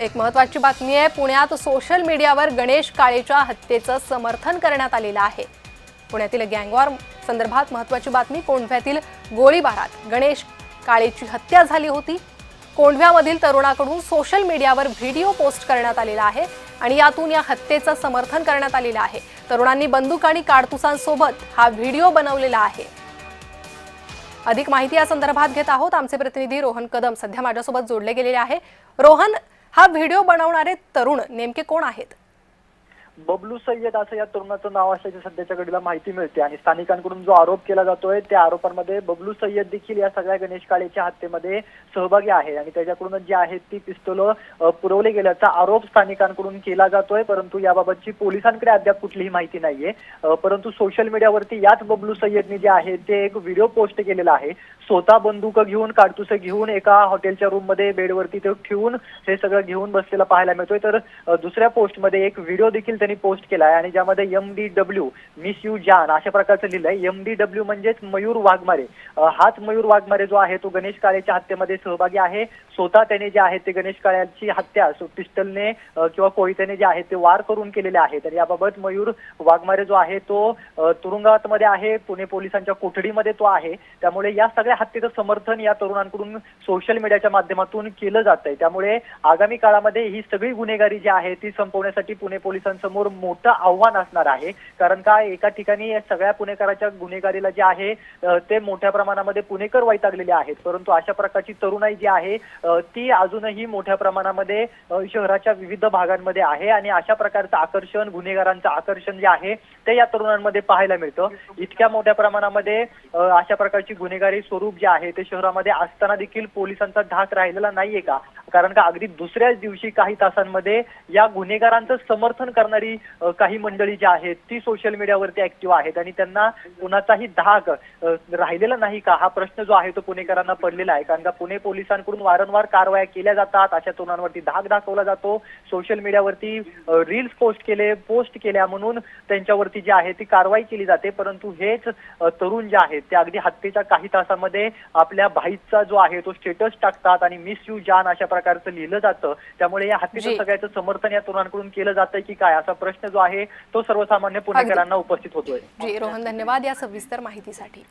एक महत्वाची बातमी आहे पुण्यात सोशल मीडियावर गणेश काळेच्या हत्येचं समर्थन करण्यात आलेलं आहे. पुण्यातील गँगवॉर संदर्भात महत्वाची बातमी कोंढव्यातील गोळीबारात गणेश काळेची हत्या झाली होती. कोंढव्यामधील तरुणाकडून सोशल मीडियावर व्हिडिओ पोस्ट करण्यात आलेला आहे आणि यातून या हत्येचं समर्थन करण्यात आलेलं आहे. तरुणांनी बंदूक आणि काडतुसांसोबत हा व्हिडिओ बनवलेला आहे. अधिक माहिती या संदर्भात घेत आहोत. आमचे प्रतिनिधी रोहन कदम सध्या माझ्यासोबत जोडले गेलेले आहे. रोहन हा व्हिडिओ बनवणारे तरुण नेमके कोण आहेत? बबलू सय्यद असं या तरुणाचं नाव असल्याची सध्याच्या घडीला माहिती मिळते आणि स्थानिकांकडून जो आरोप केला जातोय त्या आरोपांमध्ये बबलू सय्यद देखील या सगळ्या गणेश काळेच्या हत्येमध्ये सहभागी आहे आणि त्याच्याकडून जी आहेत ती पिस्तोल पुरवले गेल्याचा आरोप स्थानिकांकडून केला जातोय. परंतु याबाबतची पोलिसांकडे अद्याप कुठलीही माहिती नाहीये. परंतु सोशल मीडियावरती याच बबलू सय्यदने जे आहे ते एक व्हिडिओ पोस्ट केलेला आहे. स्वतः बंदूक घेऊन काडतुसं घेऊन एका हॉटेलच्या रूममध्ये बेडवरती ते ठेवून हे सगळं घेऊन बसलेला पाहायला मिळतोय. तर दुसऱ्या पोस्टमध्ये एक व्हिडिओ देखील त्यांनी पोस्ट केला आहे आणि ज्यामध्ये M D W miss you jaan अशा प्रकारचं लिहिलंय. एम डी डब्ल्यू म्हणजेच मयूर वाघमारे. हाच मयूर वाघमारे जो आहे तो गणेश काळेच्या हत्येमध्ये सहभागी आहे. स्वतः त्याने जे आहे ते गणेश काळ्याची हत्या पिस्टलने किंवा कोयत्याने जे आहे ते वार करून केलेले आहे. तर याबाबत मयूर वाघमारे जो आहे तो तुरुंगात मध्ये आहे. पुणे पोलिसांच्या कोठडीमध्ये तो आहे. त्यामुळे या सगळ्या हत्येचं समर्थन या तरुणांकडून सोशल मीडियाच्या माध्यमातून केलं जात आहे त्यामुळे आगामी काळामध्ये ही सगळी गुन्हेगारी जी आहे ती संपवण्यासाठी पुणे पोलिसांसमोर मोठं आव्हान असणार आहे. कारण का एका ठिकाणी सगळ्या पुणेकराच्या गुन्हेगारीला जे आहे ते मोठ्या प्रमाणामध्ये पुणेकर वैतागलेले आहेत. परंतु अशा प्रकारची तरुणाई जी आहे ती अजूनही मोठ्या प्रमाणामध्ये शहराच्या विविध भागांमध्ये आहे आणि अशा प्रकारचं आकर्षण गुन्हेगारांचं आकर्षण जे आहे ते या तरुणांमध्ये पाहायला मिळतं. इतक्या मोठ्या प्रमाणामध्ये अशा प्रकारची गुन्हेगारी स्वरूप जे आहे ते शहरामध्ये असताना देखील पोलिसांचा धाक राहिलेला नाहीये का? कारण का अगदी दुसऱ्याच दिवशी काही तासांमध्ये या गुन्हेगारांचं समर्थन करणारी अ, काही मंडळी जी आहेत ती सोशल मीडियावरती ऍक्टिव्ह आहेत आणि त्यांना कुणाचाही धाक राहिलेला नाही का? हा प्रश्न जो आहे तो पुणेकरांना पडलेला आहे. कारण का पुणे पोलिसांकडून वारंवार कारवाया केल्या जातात. अशा तरुणांवरती धाक दाखवला जातो. सोशल मीडियावरती रील्स पोस्ट केले पोस्ट केल्या म्हणून त्यांच्यावरती जी आहे ती कारवाई केली जाते. परंतु हेच तरुण जे आहेत ते अगदी हत्येच्या काही तासामध्ये आपल्या भाईचा जो आहे तो स्टेटस टाकतात आणि मिस यू जान अशा प्रकारचं लिहिलं जातं. त्यामुळे या हत्येचं. सगळ्याचं समर्थन या तरुणांकडून केलं जातंय की काय? असा प्रश्न जो आहे तो सर्वसामान्य पुणेकरांना उपस्थित होतोय. जी रोहन धन्यवाद या सविस्तर माहितीसाठी.